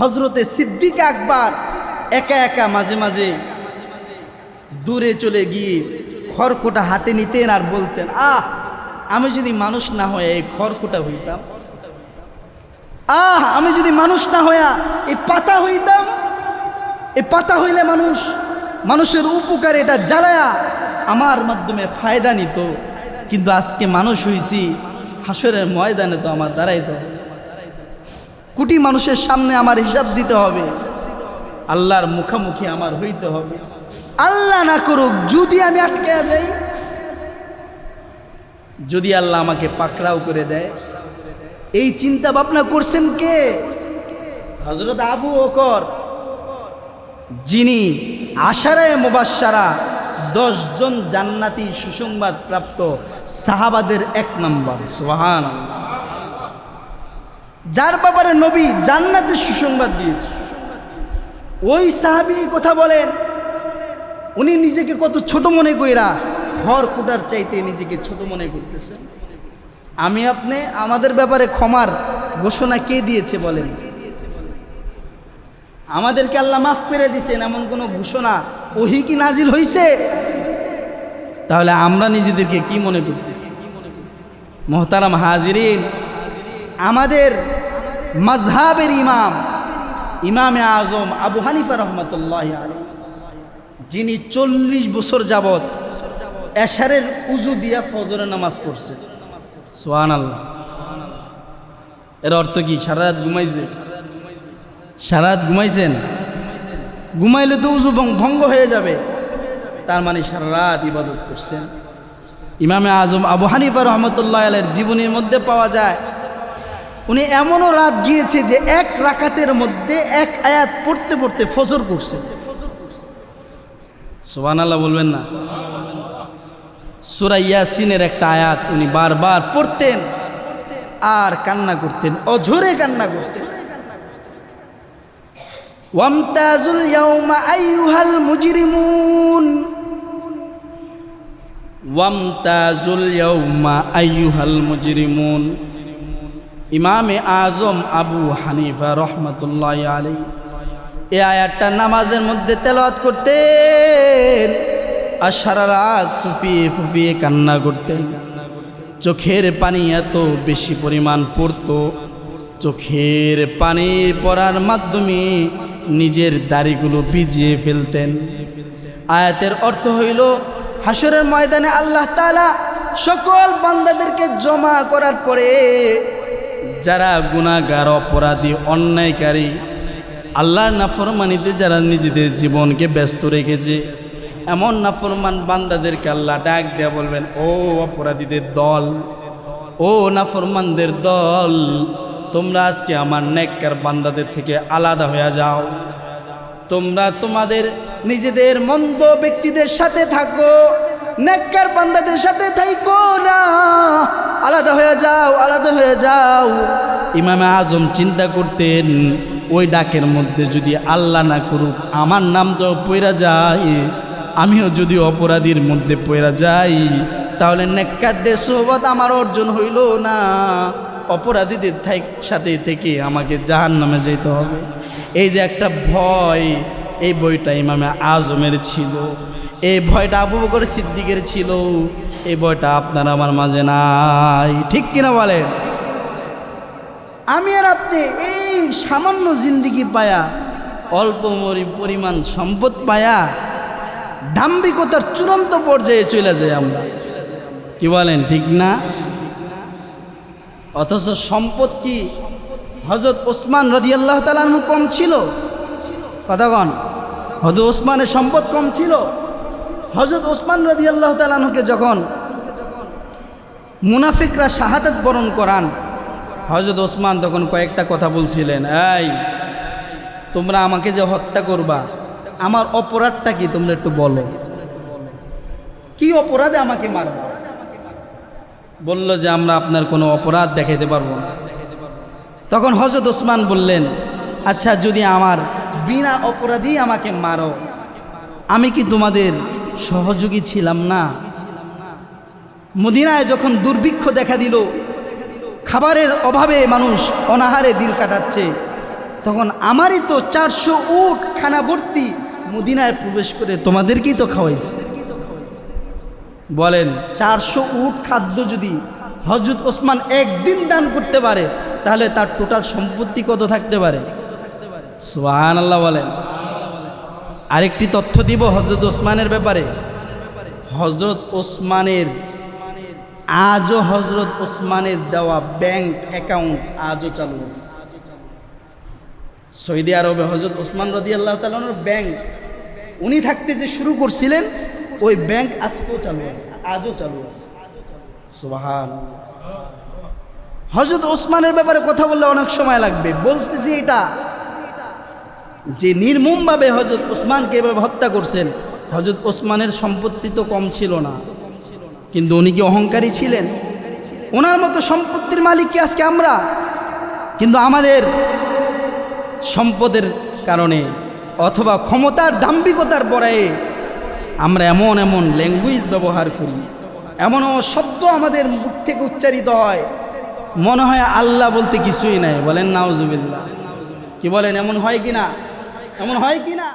হজরতে সিদ্দিক আকবর একা একা মাঝে মাঝে দূরে চলে গিয়ে খড়কোটা হাতে নিতেন আর বলতেন, আহ, আমি যদি মানুষ না হয়ে এই খড়কোটা হইতাম, আহ, আমি যদি মানুষ না হইয়া এই পাতা হইতাম, এই পাতা হইলে মানুষ, মানুষের উপকারে এটা জ্বালায়া আমার মাধ্যমে ফায়দা নিত। কিন্তু আজকে মানুষ হইছি, হাসরের ময়দানে তো আমার দাঁড়াইতে কোটি মানুষের সামনে আমার হিসাব দিতে হবে। আল্লাহর মুখামুখি আমার হইতে হবে। আল্লাহ না করুক, যদি আমি আটকে যাই, যদি আল্লাহ আমাকে পাকড়াও করে দেয়, এই চিন্তা ভাবনা করছেন কে? হজরত আবু ওকর যিনি আশারায় মুবাসারা দশজন জান্নাতি সুসংবাদ প্রাপ্ত সাহাবাদের এক নম্বর। সোহান যার ব্যাপারে নবী জান্নাতের সুসংবাদ দিয়েছে। ওই সাহাবি কথা বলেন, উনি নিজেকে কত ছোট মনে কইরা ঘর কুটার চাইতে নিজেকে ছোট মনে করতেছেন। আমি আপনি আমাদের ব্যাপারে ক্ষমার ঘোষণা কে দিয়েছে বলেন? আমাদেরকে আল্লাহ মাফ করে দিছেন, এমন কোনো ঘোষণা ওহি কি নাজিল হইছে? তাহলে আমরা নিজেদেরকে কি মনে করতেছি? মোহতারাম হাজিরিন, আমাদের মজহাবের ইমাম, ইমামে আজম আবু হানিফা রহমতুল্লাহ যিনি চল্লিশ বছর যাবৎ এশারের উজু দিয়া ফজরের নামাজ পড়ছে। সোহান আল্লাহ এর অর্থ কি? সারা ঘুমাইছে? সারা ঘুমাইছেন ঘুমাইলে তো উজু ভঙ্গ হয়ে যাবে। তার মানে সারা ইবাদত করছেন। ইমামে আজম আবু হানিফা রহমতুল্লাহ আলের জীবনীর মধ্যে পাওয়া যায় উনি এমনও রাত গিয়েছে যে এক রাকাতের মধ্যে এক আয়াত পড়তে পড়তে ফজর করছে। সোহান আল্লাহ বলবেন না। সুরা ইয়াসিনের একটা আয়াত উনি বারবার পড়তেন আর কান্না করতেন, অঝরে কান্না করতেন। ওয়ামতাজুল ইয়াউমা আইয়ুহাল মুজরিমুন। ওয়ামতাজুল ইয়াউমা আইয়ুহাল মুজরিমুন। ইমামে আজম আবু হানিফা রহমতুল্লাহ আলী এ আয়াতটা নামাজের মধ্যে তেলাওয়াত করতেন আর সারা রাত ফুফিয়ে ফুফিয়ে কান্না করতেন। চোখের পানি এত বেশি পরিমাণ পড়তো, চোখের পানি পড়ার মাধ্যমে নিজের দাড়িগুলো ভিজিয়ে ফেলতেন। আয়াতের অর্থ হইল হাসরের ময়দানে আল্লাহ তালা সকল বান্দাদেরকে জমা করার পরে যারা গুণাগার অপরাধী, অন্যায়কারী, আল্লাহর নাফরমানিতে যারা নিজেদের জীবনকে ব্যস্ত রেখেছে, এমন নাফরমান বান্দাদেরকে আল্লাহ ডাক দেয়া বলবেন, ও অপরাধীদের দল, ও নাফরমানদের দল, তোমরা আজকে আমার নেককার বান্দাদের থেকে আলাদা হয়ে যাও। তোমরা তোমাদের নিজেদের মন্দ ব্যক্তিদের সাথে থাকো নেককার বান্দাদের সাথে থাইকো না। আলাদা হয়ে যাও, আলাদা হয়ে যাও। ইমামে আজম চিন্তা করতেন, ওই ডাকের মধ্যে যদি আল্লাহ না করুক, আমার নামটাও পয়রা যায়, আমিও যদি অপরাধীর মধ্যে পয়রা যাই, তাহলে নেককারদের সোহবত আমার অর্জন হইল না। অপরাধীদের সাথে থেকে আমাকে জাহান নামে যেতে হবে। এই যে একটা ভয় এই বইটা ইমামে আজমের ছিল। এই ভয়টা আবু বকর সিদ্দিকের ছিল। এই ভয়টা আপনার আমার মাঝে নাই। ঠিক কিনা বলেন? আমি আর আপনি এই সামান্য জিন্দিগি পায়া, অল্প পরিমাণ সম্পদ পায়া, দাম্ভিকতার চূড়ান্ত পর্যায়ে চলে যাই আমরা। কি বলেন, ঠিক না? অথচ সম্পদ কি হজরত ওসমান রদিয়াল্লাহ তালানহু কম ছিল? কথা কথাগণ হজরত ওসমানের সম্পদ কম ছিল। হজরত ওসমান রদিয়াল্লাহ তালানহুকে যখন মুনাফিকরা শাহাদাত বরণ করান হজরত ওসমান তখন কয়েকটা কথা বলছিলেন, এই, তোমরা আমাকে যে হত্যা করবা, আমার অপরাধটা কি তোমরা একটু বলো। কি অপরাধে আমাকে মারবা? বলল যে, আমরা আপনার কোনো অপরাধ দেখাইতে পারব না। তখন হজরত ওসমান বললেন আচ্ছা যদি আমার বিনা অপরাধী আমাকে মারো। আমি কি তোমাদের সহযোগী ছিলাম না? মদিনায় যখন দুর্ভিক্ষ দেখা দিল, খাবারের অভাবে মানুষ অনাহারে দিন কাটাচ্ছে। তখন আমারই তো চারশো উট খানা ভর্তি মদিনায় প্রবেশ করে তোমাদেরকেই তো খাওয়াইছে। বলেন, চারশো উট খাদ্য যদি হজরত ওসমান একদিন দান করতে পারে, তাহলে তার টোটাল সম্পত্তি কত থাকতে পারে? সোহান আল্লাহ বলেন। আরেকটি তথ্য দিব হজরত ওসমানের ব্যাপারে। হজরত ওসমানের, আজও হজরত ওসমানের দেওয়া ব্যাংক অ্যাকাউন্ট আজও চালু আছে। সৌদি আরবে হজরত ওসমান রদি আল্লাহ তালানোর ব্যাংক উনি থাকতে যে শুরু করছিলেন, ওই ব্যাংক আজকেও চালু আছে, আজও চালু আছে। সুবাহান। হজরত ওসমানের ব্যাপারে কথা বললে অনেক সময় লাগবে। বলতেছি এটা যে নির্মমভাবে হজরত ওসমানকে এভাবে হত্যা করছেন হজরত ওসমানের সম্পত্তি তো কম ছিল না। কিন্তু উনি কি অহংকারী ছিলেন? ওনার মতো সম্পত্তির মালিক কি আজকে আমরা? কিন্তু আমাদের সম্পদের কারণে অথবা ক্ষমতার দাম্ভিকতার বরায়ে আমরা এমন এমন ল্যাঙ্গুয়েজ ব্যবহার করি, এমন শব্দ আমাদের মুখ থেকে উচ্চারিত হয়, মনে হয় আল্লাহ বলতে কিছুই নাই, বলেন নাউজুবিল্লাহ। কি বলেন, এমন হয় কি না এমন হয় কি না?